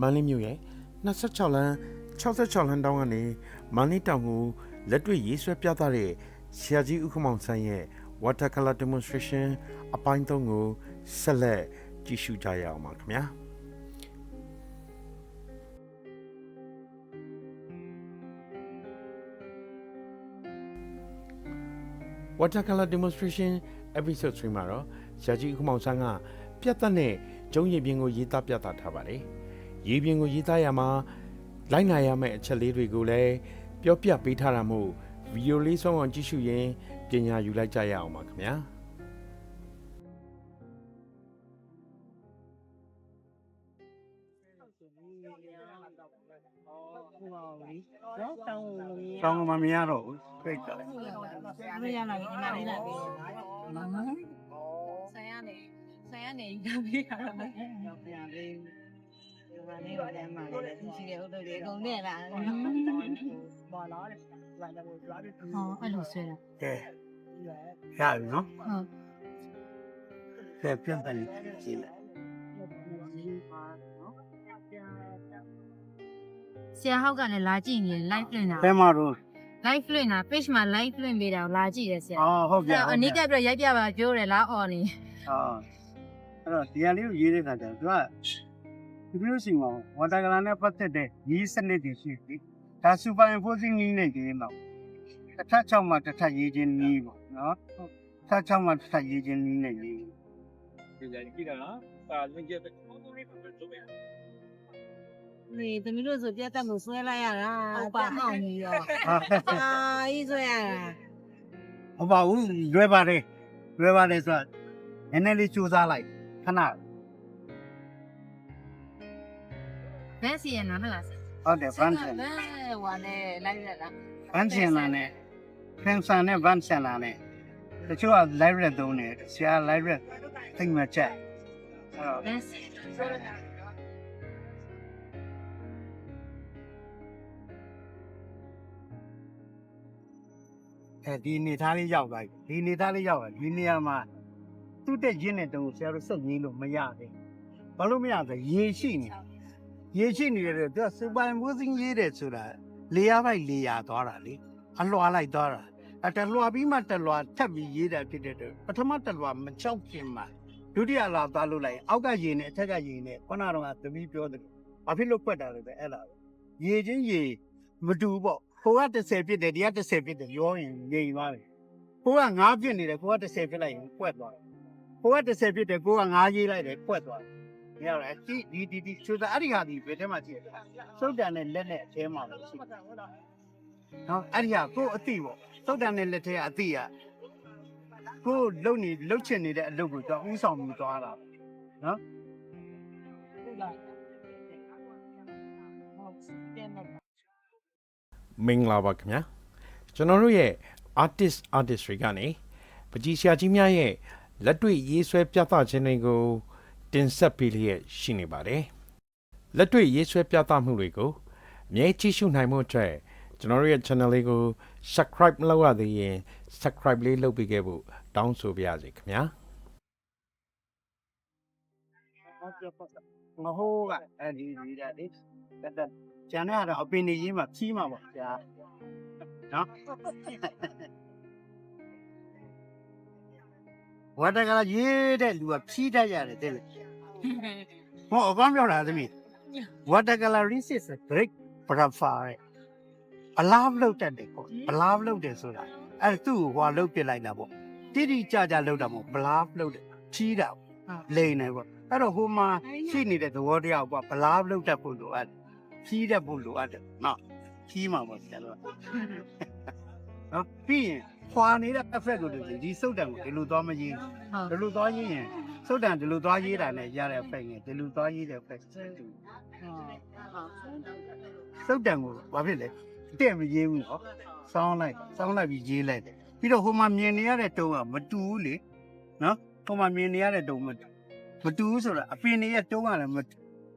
မန္တလေးမြို့ရဲ့26လမ်း66လမ်းတောင်းကနေမန္တလေးတောင်ကိုလက်တွေ့ရေးဆွဲပြသတဲ့ဆရာကြီးဥက္ကမောင်ဆန်းရဲ့ watercolor demonstration အပိုင်း3ကိုဆက်လက်ကြည့်ရှုကြရအောင်ပါခင်ဗျာ watercolor demonstration episode 3မှာတော့ဇာကြီးခမောင်ဆန်းကပြတ်သက်တဲ့ကျုံးရည်ပြင်ကိုရေးသားပြသထားပါတယ်။ ရည်ပြင်ကိုရေးသားရမှာလိုက်နာရမယ့်အချက်လေးတွေကိုလည်းပြောပြပေးထားတာမို့ဗီဒီယိုလေးဆုံးအောင်ကြည့်ရှုရင်ပညာယူလိုက်ကြရအောင်ပါခင်ဗျာ။နော်တောင်းလို့မရတောင်းမမရတော့ဘူးပြိတ်တယ်မရနိုင်ဘူးအများလေးလာပြီဆန်ရနေဆန်ရနေဒါပြီးခါတော့မယ်တော့ပြန်လေး ဒီမှာလေးတော့လည်းမှလည်းသူရှိတဲ့ဥဒ္ဒတွေအကုန်နဲ့လာဘောလာတယ်လာတယ်လာတယ်ဟောအဲ့လိုဆွဲတာကဲရပြီနော်ဟုတ်ကဲပြန်တယ်ကြည့်လိုက်ဆရာဟောက်ကလည်းလာကြည့်နေ live လွှင့်တာဘယ်မှာတော့ live လွှင့်တာ page မှာ live လွှင့်ပေးတာကိုလာကြည့်တယ်ဆရာအော်ဟုတ်ပြအဲ့တော့အနိကပြရိုက်ပြပါပြောတယ်လားအော်နေအော်အဲ့တော့ဒီဟာလေးကိုရေးတဲ့ခါကျတော့သူက ဒီလိုစီမှာဝါတာကလာနဲ့ပတ်သက်တဲ့ရေးစနစ်တွေရှိပြီဒါ super imposing နည်းနဲ့ရေးတော့တစ်ထပ်6မှာတစ်ထပ်ရေးခြင်းနည်းပေါ့နော်တစ်ထပ်6မှာတစ်ထပ်ရေးခြင်းနည်းနဲ့ရေးဒီကြည့်တာနော်ပါလင်းကျတဲ့ပုံစံလေးပဲလုပ်ရနေသမီးတို့ဆိုပြတ်တက်မှုဆွဲလိုက်ရတာပါဟောင်းကြီးရောဟာအာကြီးဆွဲရတာဟုတ်ပါဘူးလွယ်ပါတယ်လွယ်ပါတယ်ဆိုတော့နည်းနည်းလေးစူးစမ်းလိုက်ခဏ ဘယ်စီရနာမလားဆရာဟုတ်တယ်ဗန်ဆန်ဘယ်ဟွာနဲ့လိုက်ရတာဗန်ဆန်လာနဲ့ဖန်ဆန်နဲ့ဗန်ဆန်လာနဲ့တချို့က live red သုံးတယ်ဆရာ live red သိမှချက်အဲ့တော့ဘယ်စီအဲဒီနေသားလေးရောက်သွားပြီဒီနေသားလေးရောက်သွားဒီနေရာမှာသူ့တက်ရင်းတဲ့တုံးကိုဆရာတို့စုပ်ရင်းလို့မရသေးဘူးဘာလို့မရလဲရေရှိနေ ရေရှိနေတယ်သူကစပိုင်ဘူးစင်းရေးတယ်ဆိုတာလေယာပိုက်လေယာသွားတာလေအလွှာလိုက်သွားတာအတလွှာပြီးမှတလွှာထပ်ပြီးရေးတာဖြစ်တဲ့အတွက်ပထမတလွှာမချောက်ခင်မှာဒုတိယလွှာသွားလို့လိုက်အောက်ကရေနဲ့အထက်ကရေနဲ့ခုနကတော့သမီးပြောတယ်ဘာဖြစ်လို့ဖွက်တာလဲပဲအဲ့ဒါပဲရေချင်းရေမတူဘူးပေါ့ဟိုက30ဖြစ်တယ်ဒီက30ဖြစ်တယ်ပြောရင်ငြိမ်သွားတယ်ဟိုက9ဖြစ်နေတယ်ကိုက30ဖြစ်လိုက်ရင်ကွက်သွားတယ်ဟိုက30ဖြစ်တယ်ကိုက9ရေးလိုက်တယ်ကွက်သွားတယ် မရတော့ဒီဒီဒီဒီဆိုတာအဲ့ဒီဟာဒီဘယ်ထဲမှာကြည့်ရလဲစုတ်တန်နဲ့လက်နဲ့အထဲမှာလို့ရှိတယ်နော်အဲ့ဒီဟာကိုအတိပေါ့စုတ်တန်နဲ့လက်ထဲကအတိကကိုလုံနေလှုပ်ချင်နေတဲ့အလုပ်ကိုတော့ဥဆောင်ပြီးသွားတာနော်မင်္ဂလာပါခင်ဗျာကျွန်တော်တို့ရဲ့ artist artist တွေကနေပကြီးဆရာကြီးများရဲ့လက်တွေ့ရေးဆွဲပြသခြင်းတွေကို တင်ဆက်ပေးလျက်ရှိနေပါတယ်လက်တွေ့ရေးဆွဲပြသမှုတွေကိုအမြဲကြည့်ရှုနိုင်မှုအတွက်ကျွန်တော်တို့ရဲ့ channel လေးကို subscribe မလုပ်ရသေးရင် subscribe လေးလုပ်ပေးခဲ့ဖို့တောင်းဆိုပါရစေခင်ဗျာငဟိုးကအဲ့ဒီဒီတာလေတက်တက်ကျန်တဲ့ကတော့အပင်နေရေးမှာဖြီးမှာပေါ့ဗျာနော် ဝတ်တကလာရေးတဲ့လူကဖြီးတတ်ရတယ်တဲ့လေဟောအကောင်းပြောတာသမီးဝတ်တကလာ resist break profile အလားလောက်တတ်တယ်ပေါ့ဘလားလောက်တယ်ဆိုတာအဲ့သူ့ကိုဟွာလောက်ပြလိုက်တာပေါ့တိတိကျကျလောက်တာမဟုတ်ဘလားလောက်တယ်ဖြီးတာလိန်နေပေါ့အဲ့တော့ဟိုမှာရှိနေတဲ့သဘောတရားကဘလားလောက်တတ်ဖို့လိုအပ်တယ်ဖြီးတတ်ဖို့လိုအပ်တယ်နော်ဖြီးမှာပေါ့ဆရာတို့နော်ပြီးရင် ခွာနေတဲ့ effect ကိုဒီစုတ်တံကိုဒီလိုသွားမရေးဟုတ်ဒီလိုသွားရေးရင်စုတ်တံဒီလိုသွားရေးတာနဲ့ရတဲ့ effect နဲ့ဒီလိုသွားရေးတဲ့ effect စုတ်တံကိုဘာဖြစ်လဲတဲ့မရေးဘူးနော်စောင်းလိုက်စောင်းလိုက်ပြီးရေးလိုက်တယ်ပြီးတော့ဟိုမှာမြင်နေရတဲ့တုံးကမတူဘူးလေနော်ဟိုမှာမြင်နေရတဲ့တုံးမတူမတူဘူးဆိုတာအပင်တွေရဲ့တုံးကလည်းမတူ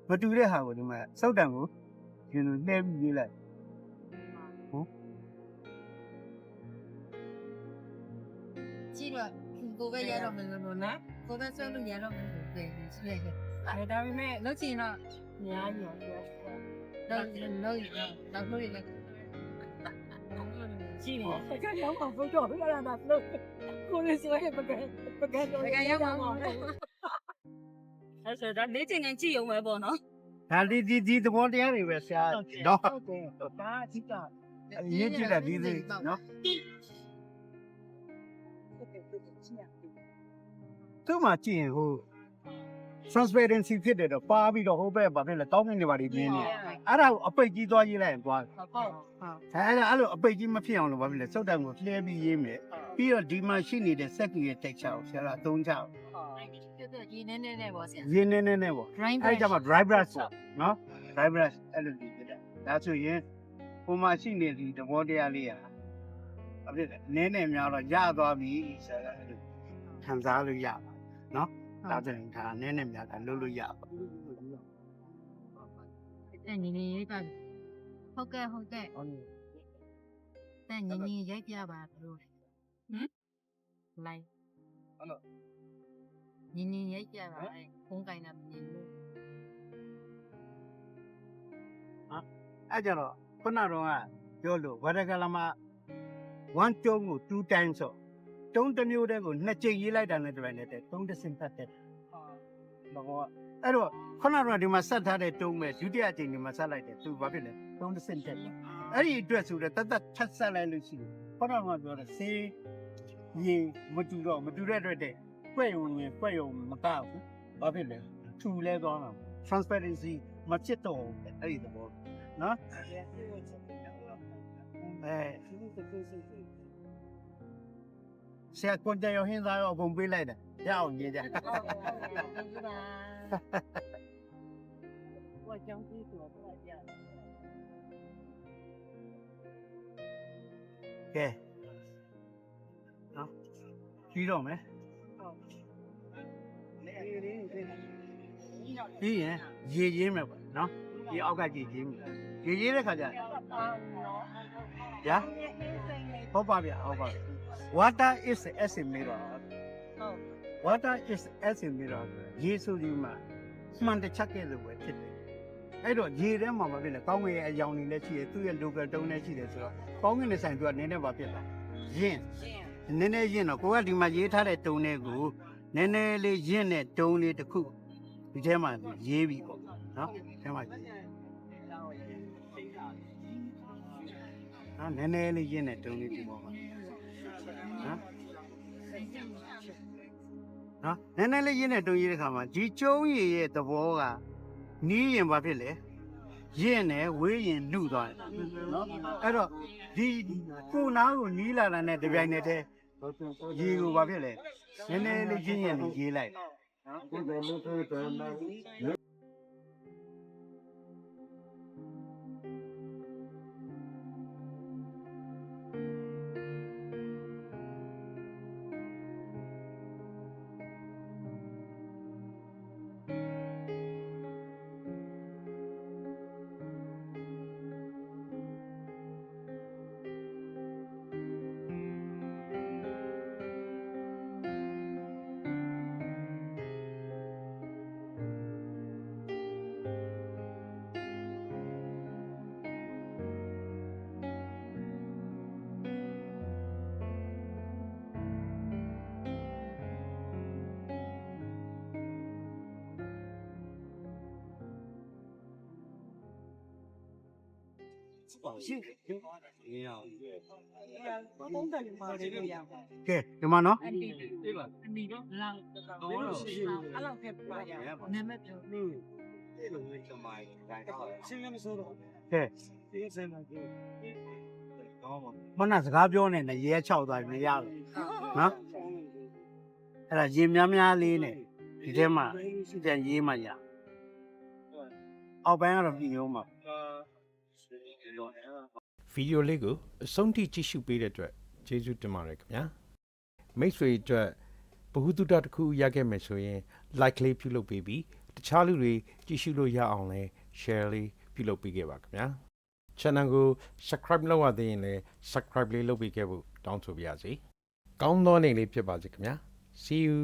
မတူတဲ့ဟာကိုဒီမှာစုတ်တံကိုဒီလိုနှဲပြီးရေးလိုက် ကြည့်တော့ကိုပဲရတော့မယ်လို့နော်ကိုပဲဆွဲလို့ရတော့မယ်လို့ပြောတယ်ဆွဲတယ်အဲဒါပေမဲ့လို့ချင်တော့များကြီးတော့ပြောတော့တော့တော့လို့လည်းရှိနေပကံရောက်မှာဘုတော့ရတာလို့ကိုလေးဆိုရင်ပကံပကံတော့ပကံရောက်မှာအဲ့ဆိုတော့နေချင်းချင်းကြည့်အောင်ပဲပေါ့နော်ဒါဒီဒီဒီသဘောတရားတွေပဲဆရာနော်ဟုတ်တယ်ဒါအဓိကအရေးကြီးတာဒီသေးနော် သူ့မှာကြည့်ရင်ဟို transparency ဖြစ်တယ်တော့ပါပြီးတော့ဟိုဘက်ဘာဖြစ်လဲတောင်းနေနေပါလိမ့်နေအဲ့ဒါကိုအပိတ်ကြီးသွားရေးလိုက်ရင်သွားဟုတ်ဟုတ်အဲ့ဒါအဲ့လိုအပိတ်ကြီးမဖြစ်အောင်လို့ဘာဖြစ်လဲစုတ်တံကိုလှဲပြီးရေးမယ်ပြီးတော့ဒီမှာရှိနေတဲ့စက်ကြီးရဲ့ texture ကိုဆရာကအသုံးချအောင်ပြတဲ့ဒီနေနေနေပေါ့ဆရာရင်းနေနေနေပေါ့ drawing အဲ့ကြမှာ dry brush ပေါ့နော် dry brush အဲ့လိုဒီပြတယ်ဒါဆိုရင်ဟိုမှာရှိနေဒီသဘောတရားလေးอ่ะဘာဖြစ်လဲနည်းနည်းများတော့ရသွားပြီဆရာကအဲ့လိုခံစားလို့ရပါနော်ဒါဆိုရင်ဒါနည်းနည်းများကလုပ်လို့ရပါတဲ့ညီညီရိုက်ပါဟုတ်ကဲ့ဟုတ်ကဲ့တဲ့ညီညီရိုက်ပြပါလို့ဟမ်လိုက်ဟုတ်လို့ညီညီရိုက်ပြပါအဲ့ဖုန်းကင်တာမြင်လို့အဲ့ကြတော့ခုနကတော့ပြောလို့ဝရကလမ 1တုံးကို2 times ဆိုတုံးတစ်မျိုးတည်းကိုနှစ်ကြိမ်ရေးလိုက်တာနဲ့တပိုင်းနဲ့တုံးတစ်စင်ပတ်တဲ့ဘောအဲ့တော့ခုနကတော့ဒီမှာဆက်ထားတဲ့တုံးပဲဒုတိယအကြိမ်ဒီမှာဆက်လိုက်တယ်သူဘာဖြစ်လဲတုံးတစ်စင်တက်တယ်အဲ့ဒီအတွက်ဆိုတော့တတ်တတ်ထပ်ဆက်လိုက်လို့ရှိတယ်ခုနကပြောတယ်စေးရေမတူတော့မတူတဲ့အတွက်တဲ့ကွက်ယုံရင်ကွက်ယုံမကဘူးဘာဖြစ်လဲထူလဲသွားတာ transparency မဖြစ်တော့ဘူးအဲ့ဒီသဘောနော် အဲဆရာကွန်တရောဟင်းသားရောအကုန်ပေးလိုက်တယ်ရအောင်ရေးကြဟုတ်ပါဘာကြောင့်ဒီဆိုတော့ပြရကဲနော်ပြီးတော့မယ်ပြီးရင်ရေရင်းမယ်ပေါ့နော်ဒီအောက်ကကြည့်ရင်းမယ်ရေရင်းတဲ့ခါကျရာဟု တ်ပါဗျာဟုတ်ပါဗျာ water is as a mirror ဟုတ် water is as a mirror ရေဆိုဒီမှာမှန်တချက်ကဲလို့ပဲဖြစ်တယ်အဲ့တော့ရေထဲမှာမဖြစ်လဲကောင်းကင်ရဲ့အယောင်တွေလည်းရှိတယ်သူ့ရဲ့ local တုံးလည်းရှိတယ်ဆိုတော့ကောင်းကင်နဲ့ဆိုင်သူကနည်းနည်းပါဖြစ်တာရင်းနည်းနည်းရင်းတော့ကိုကဒီမှာရေးထားတဲ့တုံးတွေကိုနည်းနည်းလေးရင်းတဲ့တုံးလေးတစ်ခုဒီထဲမှာရေးပြီးပေါ့နော်ဒီထဲမှာ နော်နည်းနည်းလေးရင်းတဲ့တုံးလေးဒီပေါ်မှာနော်နော်နည်းနည်းလေးရင်းတဲ့တုံးရေးတဲ့ခါမှာဒီကျုံးရည်ရဲ့သဘောကနီးရင်ဘာဖြစ်လဲရင်းနဲ့ဝေးရင်နှုသွားတယ်နော်အဲ့တော့ဒီကိုနားကိုနီးလာတာနဲ့တပြိုင်နက်တည်းရေကိုဘာဖြစ်လဲနည်းနည်းလေးရင်းရင်လေးရေးလိုက်နော် ဘုံတယ်မှာလေးရပါကဲဒီမှာနော်အန်တီအေးပါအနီတော့လောင်းတော့အဲ့လောက်ဖြစ်ပါရနာမည်ပြောအဲ့လိုမျိုးချမိုင်းတိုင်းတော့ရှင်းမစိုးတော့ကဲဒီစင်မှာဒီတော့မမနစကားပြောနေနဲ့ရဲချောက်သွားပြီမရဘူးနော်အဲ့ဒါရေများများလေးနဲ့ဒီထဲမှာပြန်ရေးမှရအောက်ပိုင်းကတော့ပြည်ရုံးမှာအာ ဗီဒီယိုလေးကိုအဆုံးထိကြည့်ရှုပေးတဲ့အတွက်ကျေးဇူးတင်ပါတယ်ခင်ဗျာမိတ်ဆွေအတွက်ဘ ഹു တုတတစ်ခုရခဲ့မယ်ဆိုရင် like လေးပြုလုပ်ပေးပြီးတခြားလူတွေကြည့်ရှုလို့ရအောင်လဲ share လေးပြုလုပ်ပေးခဲ့ပါခင်ဗျာ channel ကို subscribe လုပ်ရသေးရင်လည်း subscribe လေးလုပ်ပေးခဲ့ဖို့တောင်းဆိုပါရစေကောင်းသောနေ့လေးဖြစ်ပါစေခင်ဗျာ see you